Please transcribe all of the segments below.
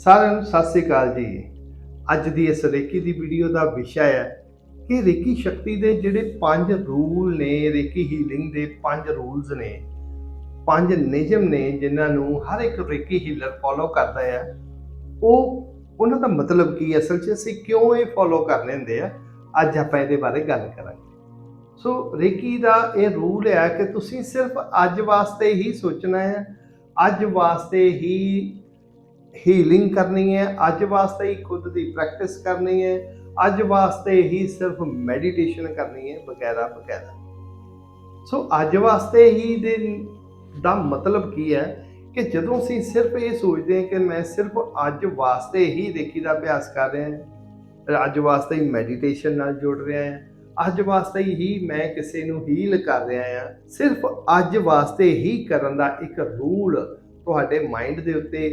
ਸਾਰਿਆਂ ਨੂੰ ਸਤਿ ਸ੍ਰੀ ਅਕਾਲ ਜੀ। ਅੱਜ ਦੀ ਇਸ ਰੇਕੀ ਦੀ ਵੀਡੀਓ ਦਾ ਵਿਸ਼ਾ ਹੈ ਕਿ ਰੇਕੀ ਸ਼ਕਤੀ ਦੇ ਜਿਹੜੇ ਪੰਜ ਰੂਲ ਨੇ, ਰੇਕੀ ਹੀਲਿੰਗ ਦੇ ਪੰਜ ਰੂਲਸ ਨੇ, ਪੰਜ ਨਿਯਮ ਨੇ ਜਿਨ੍ਹਾਂ ਨੂੰ ਹਰ ਇੱਕ ਰੇਕੀ ਹੀਲਰ ਫੋਲੋ ਕਰਦਾ ਹੈ। ਉਹ, ਉਹਨਾਂ ਦਾ ਮਤਲਬ ਕੀ ਅਸਲ 'ਚ ਅਸੀਂ ਕਿਉਂ ਇਹ ਫੋਲੋ ਕਰਨੇ ਹੁੰਦੇ ਆ? ਅੱਜ ਆਪਾਂ ਇਹਦੇ ਬਾਰੇ ਗੱਲ ਕਰਾਂਗੇ। ਸੋ ਰੇਕੀ ਦਾ ਇਹ ਰੂਲ ਹੈ ਕਿ ਤੁਸੀਂ ਸਿਰਫ ਅੱਜ ਵਾਸਤੇ ਹੀ ਸੋਚਣਾ ਹੈ। ਅੱਜ ਵਾਸਤੇ ਹੀ ਹੀਲਿੰਗ ਕਰਨੀ ਹੈ, ਅੱਜ ਵਾਸਤੇ ਹੀ ਖੁਦ ਦੀ ਪ੍ਰੈਕਟਿਸ ਕਰਨੀ ਹੈ, ਅੱਜ ਵਾਸਤੇ ਹੀ ਸਿਰਫ ਮੈਡੀਟੇਸ਼ਨ ਕਰਨੀ ਹੈ ਵਗੈਰਾ ਵਗੈਰਾ ਸੋ ਅੱਜ ਵਾਸਤੇ ਹੀ ਦੇ ਦਾ ਮਤਲਬ ਕੀ ਹੈ ਕਿ ਜਦੋਂ ਅਸੀਂ ਸਿਰਫ ਇਹ ਸੋਚਦੇ ਹਾਂ ਕਿ ਮੈਂ ਸਿਰਫ ਅੱਜ ਵਾਸਤੇ ਹੀ ਰੇਕੀ ਦਾ ਅਭਿਆਸ ਕਰ ਰਿਹਾ ਹਾਂ ਅੱਜ ਵਾਸਤੇ ਹੀ ਮੈਡੀਟੇਸ਼ਨ ਨਾਲ ਜੁੜ ਰਿਹਾ ਹਾਂ, ਅੱਜ ਵਾਸਤੇ ਹੀ ਮੈਂ ਕਿਸੇ ਨੂੰ ਹੀਲ ਕਰ ਰਿਹਾ ਹਾਂ, ਸਿਰਫ ਅੱਜ ਵਾਸਤੇ ਹੀ ਕਰਨ ਦਾ ਇੱਕ ਰੂਲ ਤੁਹਾਡੇ ਮਾਈਂਡ ਦੇ ਉੱਤੇ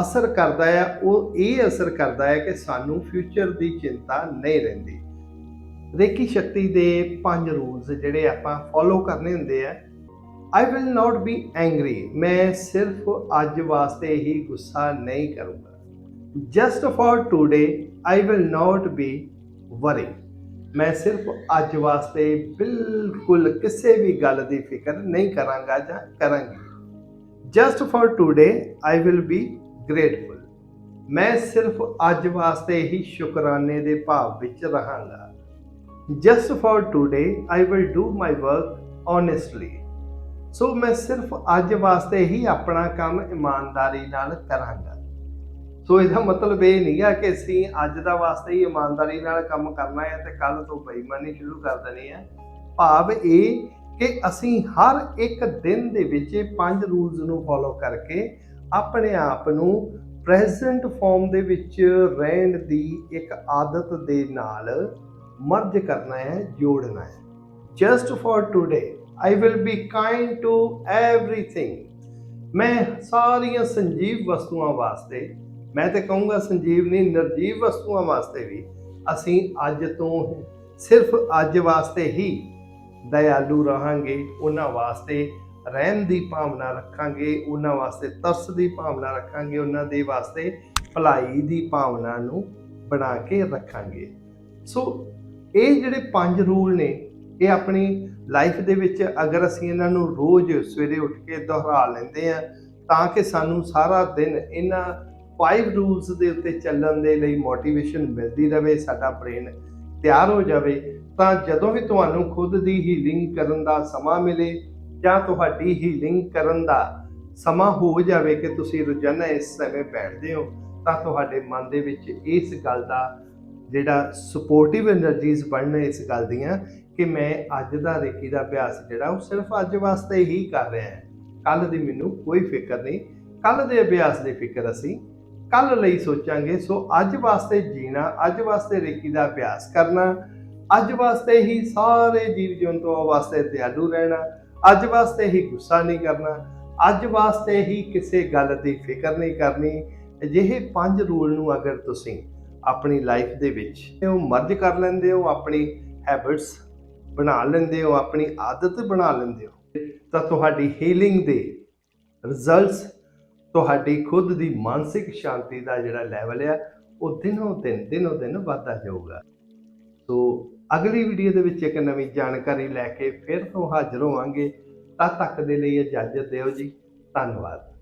ਅਸਰ ਕਰਦਾ ਹੈ, ਉਹ ਇਹ ਅਸਰ ਕਰਦਾ ਹੈ ਕਿ ਸਾਨੂੰ ਫਿਊਚਰ ਦੀ ਚਿੰਤਾ ਨਹੀਂ ਰਹਿੰਦੀ। ਰੇਕੀ ਸ਼ਕਤੀ ਦੇ ਪੰਜ ਰੂਲਸ ਜਿਹੜੇ ਆਪਾਂ ਫੋਲੋ ਕਰਨੇ ਹੁੰਦੇ ਆ I will not be angry ਮੈਂ ਸਿਰਫ ਅੱਜ ਵਾਸਤੇ ਹੀ ਗੁੱਸਾ ਨਹੀਂ ਕਰੂੰਗਾ। Just for today I will not be worry ਮੈਂ ਸਿਰਫ ਅੱਜ ਵਾਸਤੇ ਬਿਲਕੁਲ ਕਿਸੇ ਵੀ ਗੱਲ ਦੀ ਫਿਕਰ ਨਹੀਂ ਕਰਾਂਗਾ ਜਾਂ ਕਰਾਂਗੀ। Just for today I will be grateful ਮੈਂ ਸਿਰਫ ਅੱਜ ਵਾਸਤੇ ਹੀ ਸ਼ੁਕਰਾਨੇ ਦੇ ਭਾਵ ਵਿੱਚ ਰਹਾਂਗਾ। Just for today I will do my work honestly so ਮੈਂ ਸਿਰਫ ਅੱਜ ਵਾਸਤੇ ਹੀ ਆਪਣਾ ਕੰਮ ਇਮਾਨਦਾਰੀ ਨਾਲ ਕਰਾਂਗਾ। ਸੋ ਇਹਦਾ ਮਤਲਬ ਇਹ ਨਹੀਂ ਆ ਕਿ ਅਸੀਂ ਅੱਜ ਦਾ ਵਾਸਤੇ ਹੀ ਇਮਾਨਦਾਰੀ ਨਾਲ ਕੰਮ ਕਰਨਾ ਹੈ ਤੇ ਕੱਲ ਤੋਂ ਬੇਈਮਾਨੀ ਸ਼ੁਰੂ ਕਰ ਦੇਣੀ ਹੈ। ਭਾਵ ਇਹ ਕਿ ਅਸੀਂ ਹਰ ਇੱਕ ਦਿਨ ਦੇ ਵਿੱਚ ਪੰਜ ਰੂਲਸ ਨੂੰ ਫੋਲੋ ਕਰਕੇ ਆਪਣੇ ਆਪ ਨੂੰ ਪ੍ਰੈਜ਼ੈਂਟ ਫਾਰਮ ਦੇ ਵਿੱਚ ਰਹਿਣ ਦੀ ਇੱਕ ਆਦਤ ਦੇ ਨਾਲ ਮਰਜ ਕਰਨਾ ਹੈ, ਜੋੜਨਾ ਹੈ। Just for today I will be kind to everything ਮੈਂ ਸਾਰੀਆਂ ਸੰਜੀਵ ਵਸਤੂਆਂ ਵਾਸਤੇ, ਮੈਂ ਤੇ ਕਹੂੰਗਾ ਸੰਜੀਵ ਨਹੀਂ, ਨਿਰਜੀਵ ਵਸਤੂਆਂ ਵਾਸਤੇ ਵੀ, ਅਸੀਂ ਅੱਜ ਤੋਂ ਸਿਰਫ ਅੱਜ ਵਾਸਤੇ ਹੀ ਦਇਆਲੂ ਰਹਾਂਗੇ, ਉਹਨਾਂ ਵਾਸਤੇ ਰਹਿਣ ਦੀ ਭਾਵਨਾ ਰੱਖਾਂਗੇ, ਉਹਨਾਂ ਵਾਸਤੇ ਤਰਸ ਦੀ ਭਾਵਨਾ ਰੱਖਾਂਗੇ, ਉਹਨਾਂ ਦੇ ਵਾਸਤੇ ਭਲਾਈ ਦੀ ਭਾਵਨਾ ਨੂੰ ਬਣਾ ਕੇ ਰੱਖਾਂਗੇ। ਸੋ ਇਹ ਜਿਹੜੇ ਪੰਜ ਰੂਲ ਨੇ, ਇਹ ਆਪਣੀ ਲਾਈਫ ਦੇ ਵਿੱਚ ਅਗਰ ਅਸੀਂ ਇਹਨਾਂ ਨੂੰ ਰੋਜ਼ ਸਵੇਰੇ ਉੱਠ ਕੇ ਦੁਹਰਾ ਲੈਂਦੇ ਆ ਤਾਂ ਕਿ ਸਾਨੂੰ ਸਾਰਾ ਦਿਨ ਇਹਨਾਂ ਫਾਈਵ ਰੂਲਸ ਦੇ ਉੱਤੇ ਚੱਲਣ ਦੇ ਲਈ ਮੋਟੀਵੇਸ਼ਨ ਮਿਲਦੀ ਰਹੇ ਸਾਡਾ ਬ੍ਰੇਨ ਤਿਆਰ ਹੋ ਜਾਵੇ, ਤਾਂ ਜਦੋਂ ਵੀ ਤੁਹਾਨੂੰ ਖੁਦ ਦੀ ਹੀਲਿੰਗ ਕਰਨ ਦਾ ਸਮਾਂ ਮਿਲੇ ਜਾਂ ਤੁਹਾਡੀ ਹੀਲਿੰਗ ਕਰਨ ਦਾ ਸਮਾਂ ਹੋ ਜਾਵੇ ਕਿ ਤੁਸੀਂ ਰੋਜ਼ਾਨਾ ਇਸ ਸਮੇਂ ਬੈਠਦੇ ਹੋ, ਤਾਂ ਤੁਹਾਡੇ ਮਨ ਦੇ ਵਿੱਚ ਇਸ ਗੱਲ ਦਾ ਜਿਹੜਾ ਸਪੋਰਟਿਵ એનર્ਜੀਜ਼ ਬਣਨ ਇਸ ਗੱਲ ਦੀਆਂ ਕਿ ਮੈਂ ਅੱਜ ਦਾ ਰੇਕੀ ਦਾ ਅਭਿਆਸ ਜਿਹੜਾ ਉਹ ਸਿਰਫ ਅੱਜ ਵਾਸਤੇ ਹੀ ਕਰ ਰਿਹਾ ਹਾਂ। ਕੱਲ ਦੀ ਮੈਨੂੰ ਕੋਈ ਫਿਕਰ ਨਹੀਂ। ਕੱਲ ਦੇ ਅਭਿਆਸ ਦੀ ਫਿਕਰ ਅਸੀਂ ਕੱਲ ਲਈ ਸੋਚਾਂਗੇ, ਸੋ ਅੱਜ ਵਾਸਤੇ ਜੀਣਾ, ਅੱਜ ਵਾਸਤੇ ਰੇਕੀ ਦਾ ਅਭਿਆਸ ਕਰਨਾ, ਅੱਜ ਵਾਸਤੇ ਹੀ ਸਾਰੇ ਜੀਵ ਜੰਤੂਆਂ ਵਾਸਤੇ ਦਿਆਲੂ ਰਹਿਣਾ ਅੱਜ ਵਾਸਤੇ ਹੀ ਗੁੱਸਾ ਨਹੀਂ ਕਰਨਾ, ਅੱਜ ਵਾਸਤੇ ਹੀ ਕਿਸੇ ਗੱਲ ਦੀ ਫਿਕਰ ਨਹੀਂ ਕਰਨੀ। ਅਜਿਹੇ ਪੰਜ ਰੂਲ ਨੂੰ ਅਗਰ ਤੁਸੀਂ ਆਪਣੀ ਲਾਈਫ ਦੇ ਵਿੱਚ ਉਹ ਮਰਜ ਕਰ ਲੈਂਦੇ ਹੋ, ਆਪਣੀ ਹੈਬਿਟਸ ਬਣਾ ਲੈਂਦੇ ਹੋ, ਆਪਣੀ ਆਦਤ ਬਣਾ ਲੈਂਦੇ ਹੋ, ਤਾਂ ਤੁਹਾਡੀ ਹੀਲਿੰਗ ਦੇ ਰਿਜ਼ਲਟਸ ਤੁਹਾਡੀ ਖੁਦ ਦੀ ਮਾਨਸਿਕ ਸ਼ਾਂਤੀ ਦਾ ਜਿਹੜਾ ਲੈਵਲ ਆ, ਉਹ ਦਿਨੋਂ ਦਿਨ ਦਿਨੋਂ ਦਿਨ ਵਧਦਾ ਜਾਊਗਾ। ਸੋ ਅਗਲੀ ਵੀਡੀਓ ਦੇ ਵਿੱਚ ਇੱਕ ਨਵੀਂ ਜਾਣਕਾਰੀ ਲੈ ਕੇ ਫਿਰ ਤੋਂ ਹਾਜ਼ਰ ਹੋਵਾਂਗੇ। ਤਦ ਤੱਕ ਦੇ ਲਈ ਇਜਾਜ਼ਤ ਦਿਓ ਜੀ। ਧੰਨਵਾਦ।